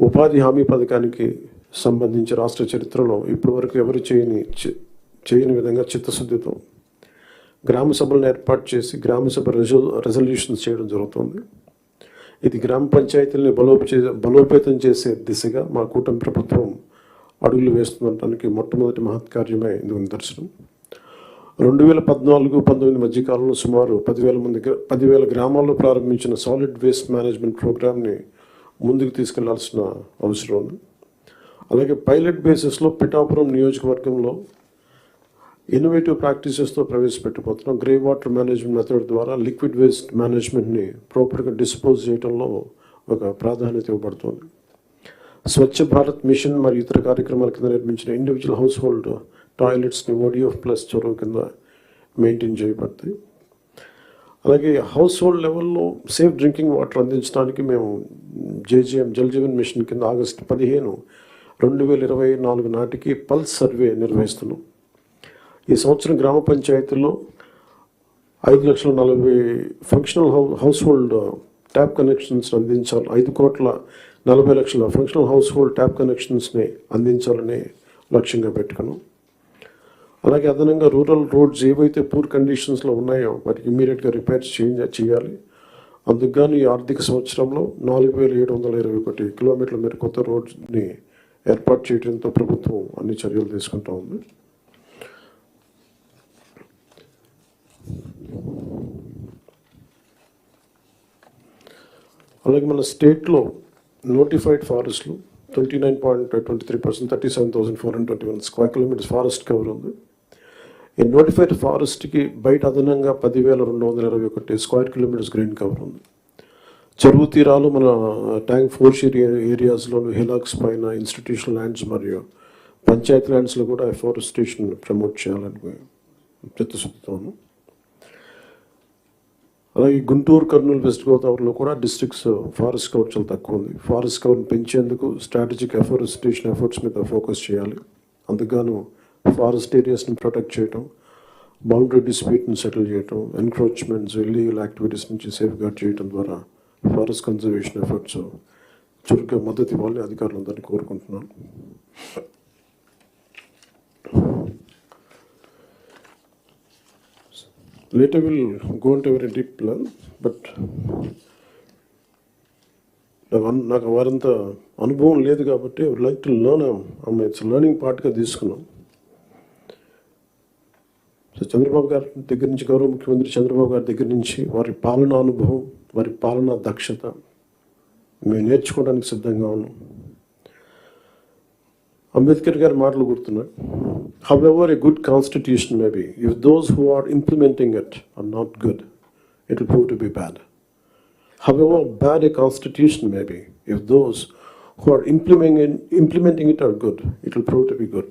ఉపాధి హామీ పథకానికి సంబంధించి రాష్ట్ర చరిత్రలో ఇప్పటివరకు ఎవరు చేయని చేయని విధంగా చిత్తశుద్ధితో గ్రామ సభలను ఏర్పాటు చేసి గ్రామ సభ రెజో రెజల్యూషన్స్ చేయడం జరుగుతుంది. ఇది గ్రామ పంచాయతీలని బలోపే బలోపేతం చేసే దిశగా మా కూటమి ప్రభుత్వం అడుగులు వేస్తుండటానికి మొట్టమొదటి మహత్కార్యమే ఇందుకు నిదర్శనం రెండు వేల పద్నాలుగు పంతొమ్మిది మధ్య కాలంలో సుమారు పదివేల మంది పదివేల గ్రామాల్లో ప్రారంభించిన సాలిడ్ వేస్ట్ మేనేజ్మెంట్ ప్రోగ్రామ్ని ముందుకు తీసుకెళ్ళాల్సిన అవసరం ఉంది. అలాగే పైలట్ బేసిస్లో పిఠాపురం నియోజకవర్గంలో ఇన్నోవేటివ్ ప్రాక్టీసెస్తో ప్రవేశపెట్టబోతున్నాం. గ్రే వాటర్ మేనేజ్మెంట్ మెథడ్ ద్వారా లిక్విడ్ వేస్ట్ మేనేజ్మెంట్ని ప్రాపర్గా డిస్పోజ్ చేయడంలో ఒక ప్రాధాన్యత ఇవ్వబడుతుంది. స్వచ్ఛ భారత్ మిషన్ మరియు ఇతర కార్యక్రమాల కింద నిర్మించిన ఇండివిజువల్ హౌస్ హోల్డ్ టాయిలెట్స్ని ఓడిఎఫ్ ప్లస్ చొరవ కింద మెయింటైన్ చేయబడతాయి అలాగే హౌస్ హోల్డ్ లెవెల్లో సేఫ్ డ్రింకింగ్ వాటర్ అందించడానికి మేము జేజీఎం జల్ జీవన్ మిషన్ కింద ఆగస్టు పదిహేను రెండు వేల ఇరవై నాలుగు నాటికి పల్స్ సర్వే నిర్వహిస్తున్నాం. ఈ సంవత్సరం గ్రామ పంచాయతీల్లో ఐదు లక్షల నలభై functional how household tap connections అందించాలి. ఐదు కోట్ల నలభై లక్షల ఫంక్షనల్ హౌస్ హోల్డ్ ట్యాప్ కనెక్షన్స్ని అందించాలని లక్ష్యంగా పెట్టుకున్నాం. అలాగే అదనంగా రూరల్ రోడ్స్ ఏవైతే పూర్ కండిషన్స్లో ఉన్నాయో వాటికి ఇమీడియట్గా రిపేర్ చేంజ్ చేయాలి. అందుకు ఈ ఆర్థిక సంవత్సరంలో నాలుగు వేల ఏడు వందల ఇరవై ఒకటి కిలోమీటర్ల మేర కొత్త రోడ్ని ఏర్పాటు చేయడంతో ప్రభుత్వం అన్ని చర్యలు తీసుకుంటూ ఉంది. అలాగే మన స్టేట్లో notified ఫారెస్ట్లు twenty nine point twenty three percent thirty seven thousand four hundred twenty one square kilometres forest cover ఉంది. ఈ నోటిఫైడ్ ఫారెస్ట్కి బయట అదనంగా పదివేల రెండు వందల ఇరవై ఒకటి స్క్వేర్ కిలోమీటర్స్ గ్రీన్ కవర్ ఉంది. చెరువు తీరాలు మన ట్యాంక్ ఫోర్ షీర్ ఏరియాస్లోను హిలాక్స్ పైన ఇన్స్టిట్యూషనల్ ల్యాండ్స్ మరియు పంచాయతీ ల్యాండ్స్లో కూడా ఫారెస్టేషన్ ప్రమోట్ చేయాలని చిత్తశుద్ధితోను అలాగే గుంటూరు కర్నూలు వెస్ట్ గోదావరిలో కూడా డిస్ట్రిక్ట్స్ ఫారెస్ట్ కవర్ చాలా తక్కువ ఉంది. ఫారెస్ట్ కవర్ని పెంచేందుకు స్ట్రాటజిక్ ఎఫారెస్టేషన్ ఎఫర్ట్స్ మీద ఫోకస్ చేయాలి. అందుకు ఫారెస్ట్ ఏరియాస్ని ప్రొటెక్ట్ చేయటం బౌండరీ డిస్ప్యూట్ని సెటిల్ చేయటం ఎన్క్రోచ్మెంట్స్ ఇల్లీగల్ యాక్టివిటీస్ నుంచి సేఫ్ గార్డ్ చేయడం ద్వారా ఫారెస్ట్ కన్జర్వేషన్ ఎఫర్ట్స్ చురుగ్గా మద్దతు ఇవ్వాలని అధికారులందరినీ కోరుకుంటున్నాను. Later we'll go into a very deep plan, but నాకు వారంత అనుభవం లేదు కాబట్టి like to learn it's learning పార్ట్గా తీసుకున్నాం. చంద్రబాబు గారి దగ్గర నుంచి గౌరవ ముఖ్యమంత్రి చంద్రబాబు గారి దగ్గర నుంచి వారి పాలనా అనుభవం వారి పాలనా దక్షత మేము నేర్చుకోవడానికి సిద్ధంగా ఉన్నాం. అంబేద్కర్ గారి మాటలు గుర్తున్నాయి. However a good constitution may be if those who are implementing it are not good it will prove to be bad however bad a constitution may be if those who are implementing implementing it are good it will prove to be good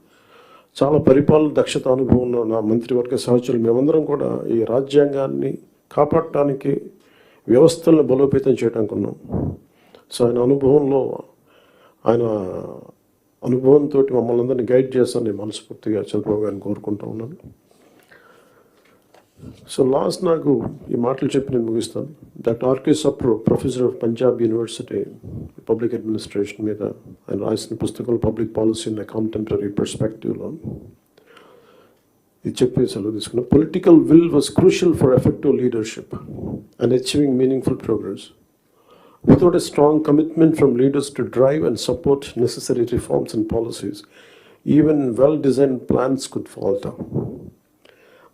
చాలా పరిపాలన దక్షత అనుభవం ఉన్న నా మంత్రివర్గ సహచరులు. మేమందరం కూడా ఈ రాజ్యాంగాన్ని కాపాడటానికి వ్యవస్థలను బలోపేతం చేయడానికి ఉన్నాం. సో ఆయన అనుభవంలో ఆయన అనుభవంతో మమ్మల్ని అందరినీ గైడ్ చేస్తాను నేను మనస్ఫూర్తిగా చంద్రబాబు గారిని కోరుకుంటా ఉన్నాను. సో లాస్ట్ నాకు ఈ మాటలు చెప్పి నేను ముగిస్తాను. Doctor RK Sapru professor of Punjab university. Public administration మీద ఆయన రాసిన పుస్తకం పబ్లిక్ పాలసీ ఇన్ కాంటెంపరీ పర్స్పెక్టివ్లో ఇది చెప్పి సెలవు తీసుకున్నాం political will was crucial for effective leadership and achieving meaningful progress Without a strong commitment from leaders to drive and support necessary reforms and policies, even well designed plans could falter.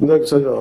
ఇందాక స-